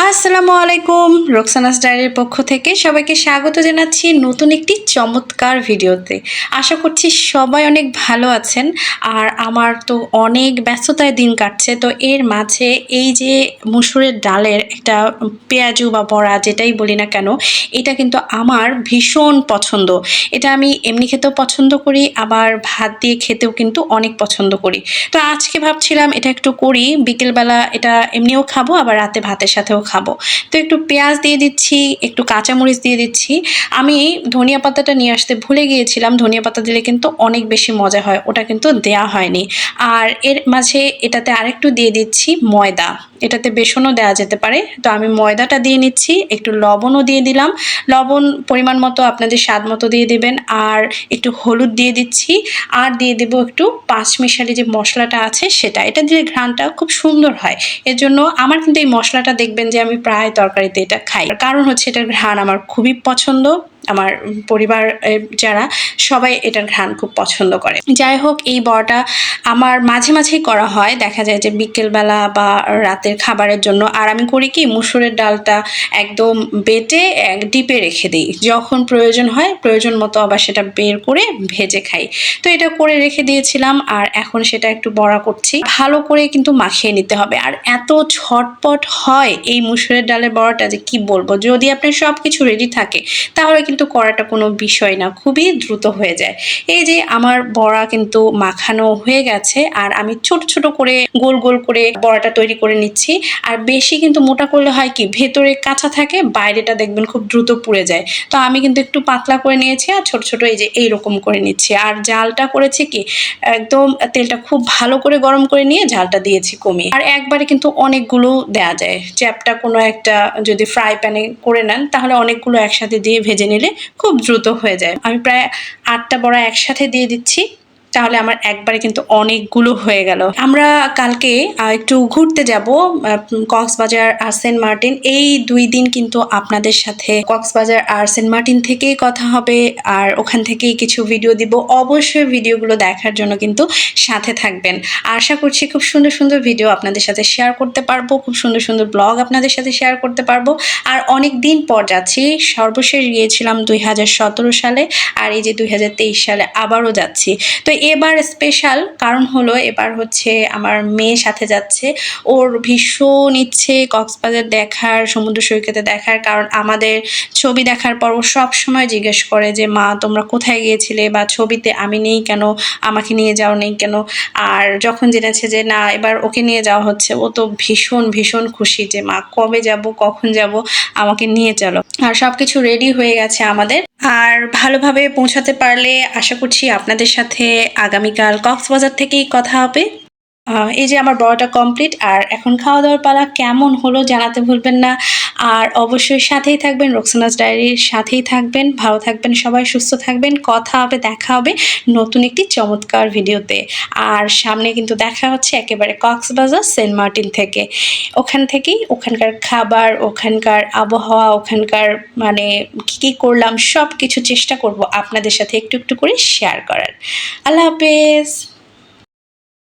I আসসালামু আলাইকুম। Roksana's Dyer পক্ষ থেকে সবাইকে স্বাগত জানাচ্ছি নতুন একটি চমৎকার ভিডিওতে। আশা করছি সবাই অনেক ভালো আছেন। আর আমার তো অনেক ব্যস্ততায় দিন কাটছে। তো এর মাঝে এই যে মুসুরের ডালের একটা পেঁয়াজু বা বড়া যেটাই বলি না কেন, এটা কিন্তু আমার ভীষণ পছন্দ। এটা আমি এমনি খেতেও পছন্দ করি, আবার ভাত দিয়ে খেতেও কিন্তু অনেক পছন্দ করি। তো আজকে ভাবছিলাম এটা একটু করি। বিকেলবেলা এটা এমনিও খাব, আবার রাতে ভাতের সাথেও খাব। তো একটু পেঁয়াজ দিয়ে দিচ্ছি, একটু কাঁচামরিচ দিয়ে দিচ্ছি। আমি ধনিয়া পাতাটা নিয়ে আসতে ভুলে গিয়েছিলাম। ধনিয়া পাতা দিলে কিন্তু অনেক বেশি মজা হয়, ওটা কিন্তু দেয়া হয়নি। আর এর মাঝে এটাতে আরেকটু দিয়ে দিচ্ছি ময়দা। এটাতে বেসনও দেওয়া যেতে পারে। তো আমি ময়দাটা দিয়ে নিচ্ছি, একটু লবণও দিয়ে দিলাম। লবণ পরিমাণ মতো আপনাদের স্বাদ মতো দিয়ে দেবেন। আর একটু হলুদ দিয়ে দিচ্ছি। আর দিয়ে দেবো একটু পাঁচ মিশালি যে মশলাটা আছে সেটা। এটা দিলে ঘ্রাণটা খুব সুন্দর হয়। এর জন্য আমার কিন্তু এই মশলাটা দেখবেন যে আমি প্রায় তরকারিতে এটা খাই। কারণ হচ্ছে এটার ঘ্রাণ আমার খুবই পছন্দ। আমার পরিবার যারা সবাই এটার ঘ্রাণ খুব পছন্দ করে। যাই হোক, এই বড়াটা আমার মাঝে মাঝেই করা হয়। দেখা যায় যে বিকেলবেলা বা রাতের খাবারের জন্য। আর আমি করি কি, মুসুরের ডালটা একদম বেটে, এক ডিপে রেখে দিই। যখন প্রয়োজন হয়, প্রয়োজন মতো আবার সেটা বের করে ভেজে খাই। তো এটা করে রেখে দিয়েছিলাম, আর এখন সেটা একটু বড়া করছি। ভালো করে কিন্তু মাখিয়ে নিতে হবে। আর এত ঝটপট হয় এই মুসুরের ডালের বড়াটা যে কি বলব? যদি আপনার সব কিছু রেডি থাকে, তাহলে কিন্তু করাটা কোনো বিষয় না, খুবই দ্রুত হয়ে যায়। এই যে আমার বড়া কিন্তু মাখানো হয়ে গেছে আর আমি ছোট ছোট করে গোল গোল করে বড়াটা তৈরি করে নিচ্ছি। আর বেশি কিন্তু মোটা করলে হয় কি, ভেতরে কাঁচা থাকে, বাইরেটা দেখবেন খুব দ্রুত পুড়ে যায়। তো আমি কিন্তু একটু পাতলা করে নিয়েছি আর ছোট ছোট এই যে এইরকম করে নিচ্ছি। আর জালটা করেছি কি, একদম তেলটা খুব ভালো করে গরম করে নিয়ে ঝালটা দিয়েছি কমিয়ে। আর একবারে কিন্তু অনেকগুলো দেয়া যায়। চ্যাপটা কোনো একটা যদি ফ্রাই প্যানে করে নেন, তাহলে অনেকগুলো একসাথে দিয়ে ভেজে নিলে খুব দ্রুত হয়ে যায়। আমি প্রায় আটটা বড়া একসাথে দিয়ে দিচ্ছি। তাহলে আমার একবারে কিন্তু অনেকগুলো হয়ে গেল। আমরা কালকে একটু ঘুরতে যাব কক্সবাজার আর সেন্ট মার্টিন। এই দুই দিন কিন্তু আপনাদের সাথে কক্সবাজার আর সেন্ট মার্টিন থেকেই কথা হবে, আর ওখান থেকেই কিছু ভিডিও দিব। অবশ্যই ভিডিওগুলো দেখার জন্য কিন্তু সাথে থাকবেন। আশা করছি খুব সুন্দর সুন্দর ভিডিও আপনাদের সাথে শেয়ার করতে পারব, খুব সুন্দর সুন্দর ব্লগ আপনাদের সাথে শেয়ার করতে পারব। আর অনেক দিন পর যাচ্ছি, সর্বশেষ গিয়েছিলাম দুই হাজার সতেরো সালে, আর এই যে দুই হাজার তেইশ সালে আবারও যাচ্ছি। তো এবার স্পেশাল কারণ হলো এবার হচ্ছে আমার মেয়ে সাথে যাচ্ছে। ওর ভীষণ ইচ্ছে কক্সবাজার দেখার, সমুদ্র সৈকতে দেখার, কারণ আমাদের ছবি দেখার পর ও সব সময় জিজ্ঞেস করে যে, মা, তোমরা কোথায় গিয়েছিলে বা ছবিতে আমি নেই কেন? আমাকে নিয়ে যাও নেই কেন? আর যখন জেনেছে যে, না, এবার ওকে নিয়ে যাওয়া হচ্ছে, ও তো ভীষণ ভীষণ খুশি যে, মা, কবে যাব? কখন যাব? আমাকে নিয়ে চলো। আর সব কিছু রেডি হয়ে গেছে আমাদের। আর ভালোভাবে পৌঁছাতে পারলে আশা করছি আপনাদের সাথে আগামীকাল কক্সবাজার থেকেই কথা হবে। এই যে আমার বড়টা কমপ্লিট আর এখন খাওয়া দাওয়ার পালা কেমন হলো জানাতে ভুলবেন না। আর অবশ্যই সাথেই থাকবেন, রোকসানাস ডায়েরির সাথেই থাকবেন। ভালো থাকবেন সবাই, সুস্থ থাকবেন। কথা হবে, দেখা হবে নতুন একটি চমৎকার ভিডিওতে। আর সামনে কিন্তু দেখা হচ্ছে একেবারে কক্সবাজার, সেন্ট মার্টিন থেকে। ওখান থেকেই ওখানকার খাবার, ওখানকার আবহাওয়া, ওখানকার মানে কী কী করলাম সব কিছু চেষ্টা করব আপনাদের সাথে একটু একটু করে শেয়ার করার। আল্লাহ হাফেজ।